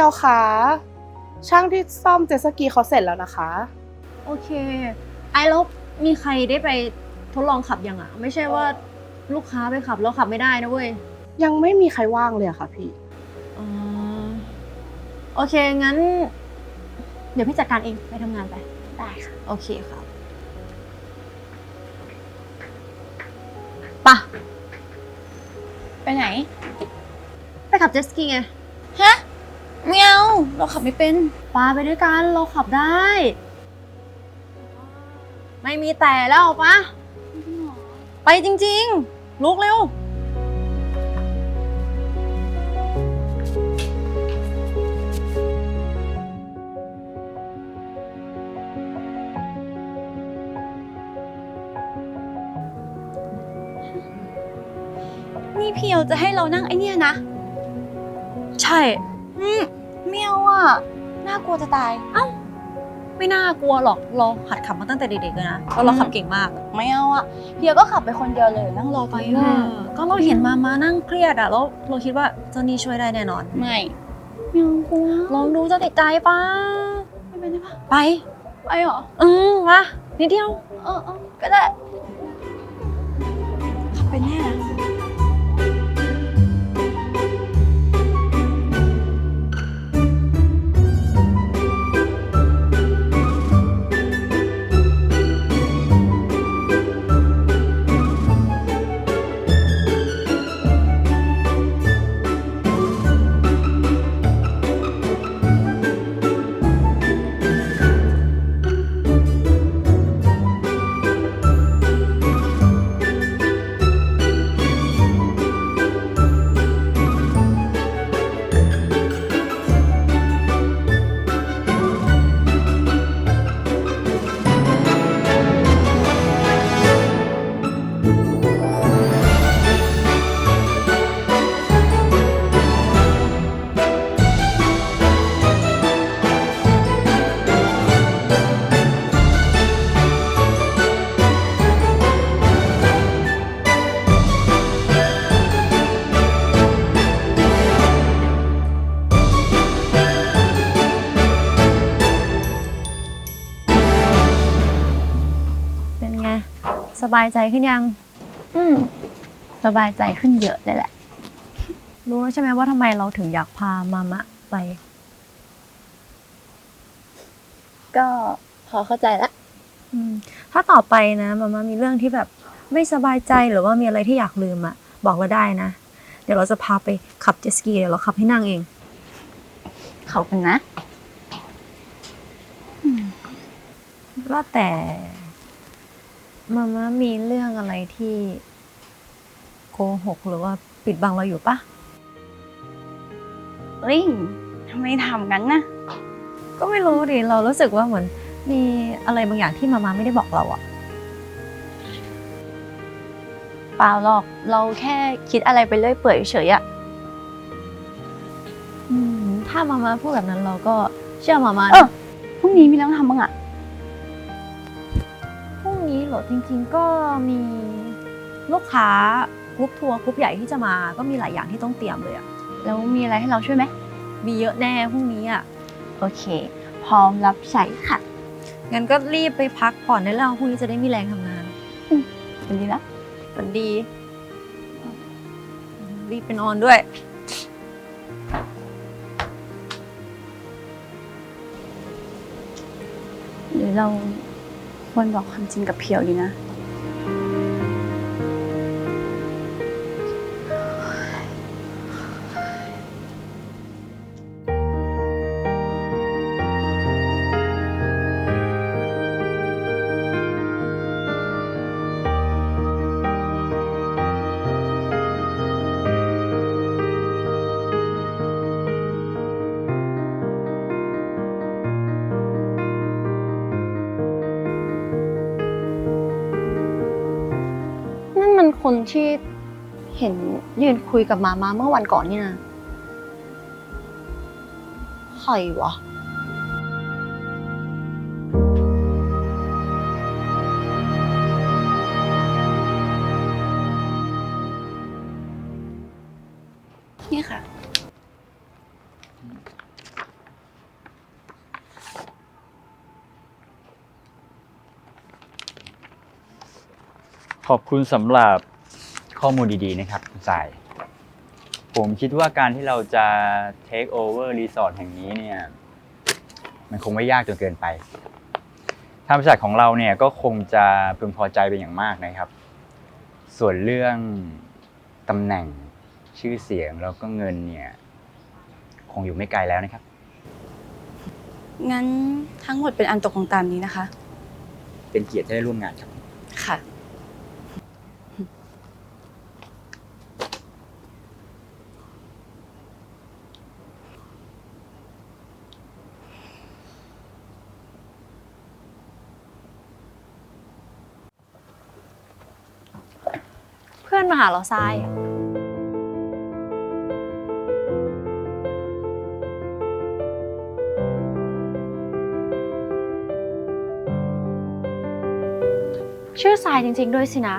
ยวคะช่างที่ซ่อมเจ็ตสกีเขาเสร็จแล้วนะคะ โอเค ไอ้แล้วมีใครได้ไปทดลองขับยังอะไม่ใช่ว่าลูกค้าไปขับแล้วขับไม่ได้นะเว้ยยังไม่มีใครว่างเลยอะค่ะพี่ อ๋อโอเคงั้น เดี๋ยวพี่จัดการเองไปทำงานไป ได้ค่ะ โอเคครับปะไปไหน ไปขับเจ็ตสกีไง ฮะ ไม่เอาเราขับไม่เป็น ปาไปด้วยกัน เราขับได้ ไม่มีแต่แล้วปะไปจริง ๆ ลุกเร็ว นี่เพี่เอลจะให้เรานั่งไอเนี่ยนะ ใช่ อืมไม่เอาอะ น่ากลัวจะตายไม่น่ากลัวหรอก เราหัดขับมาตั้งแต่เด็กๆเลยนะแล้วเราขับเก่งมาก ไม่เอาอะพี่เอลก็ขับไปคนเดียวเลยนั่งรอไปเอนะอก็เราเห็นมามานั่งเครียดอะแล้วเราคิดว่าเจ้านี่ช่วยได้แน่นอน ไม่ไม่เอากลัว ลองดูจะติดใจปะไม่เป็นได้ปะไป ไปเหรอ อืมมานิดเดียว เออเออก็ได้ บายใจขึ้นยัง อืมสบายใจขึ้นเยอะเลยแหละ รู้แล้วใช่ไหมว่าทำไมเราถึงอยากพามามะไป ก็พอเข้าใจละ อืม ถ้าต่อไปนะมามามีเรื่องที่แบบไม่สบายใจหรือว่ามีอะไรที่อยากลืมอะบอกเราได้นะ เดี๋ยวเราจะพาไปขับเจ็ตสกีเดี๋ยวเราขับให้นั่งเองขอบคุณนะ ว่าแต่ มามามีเรื่องอะไรที่โกหกหรือว่าปิดบังเราอยู่ปะเอ้ยทำไมทำงั้นนะก็ไม่รู้ดิเรารู้สึกว่าเหมือน มีอะไรบางอย่างที่มามาไม่ได้บอกเราอะเปล่าหรอกเราแค่คิดอะไรไปเรื่อยเปื่อยเฉยๆอะอืมถ้ามามาพูดแบบนั้นเราก็เชื่อมามาเอนะอพรุ่งนี้มีเรื่องทำบ้างอะพรุ่งนี้ เหรอจริงๆก็มีลูกค้ากรุ๊ปทัวร์กรุ๊ปใหญ่ที่จะมาก็มีหลายอย่างที่ต้องเตรียมเลยอะแล้วมีอะไรให้เราช่วยไหมมีเยอะแน่พรุ่งนี้อะโอเค พร้อมรับใช้ค่ะ งั้นก็รีบไปพักผ่อนได้แล้วพรุ่งนี้จะได้มีแรงทำงานเป็นดีนะฝันดี รีบไปนอนด้วยหรือเรา ควรบอกความจริงกับเพียวดีนะ คนที่เห็นยืนคุยกับมามาเมื่อวันก่อนนี่นะใครวะ นี่ค่ะ ขอบคุณสำหรับ ข้อมูลดีๆนะครับคุณสาย ผมคิดว่าการที่เราจะ take over รีสอร์ทแห่งนี้เนี่ย มันคงไม่ยากจนเกินไปทางบริษัทของเราเนี่ยก็คงจะพึงพอใจเป็นอย่างมากนะครับ ส่วนเรื่องตำแหน่งชื่อเสียงแล้วก็เงินเนี่ย คงอยู่ไม่ไกลแล้วนะครับ งั้นทั้งหมดเป็นอันตกลงตามนี้นะคะ เป็นเกียรติที่ได้ร่วมงานครับ ค่ะ อนมาหาเราทรายชื่อทรายจริง ๆ ด้วยสินะ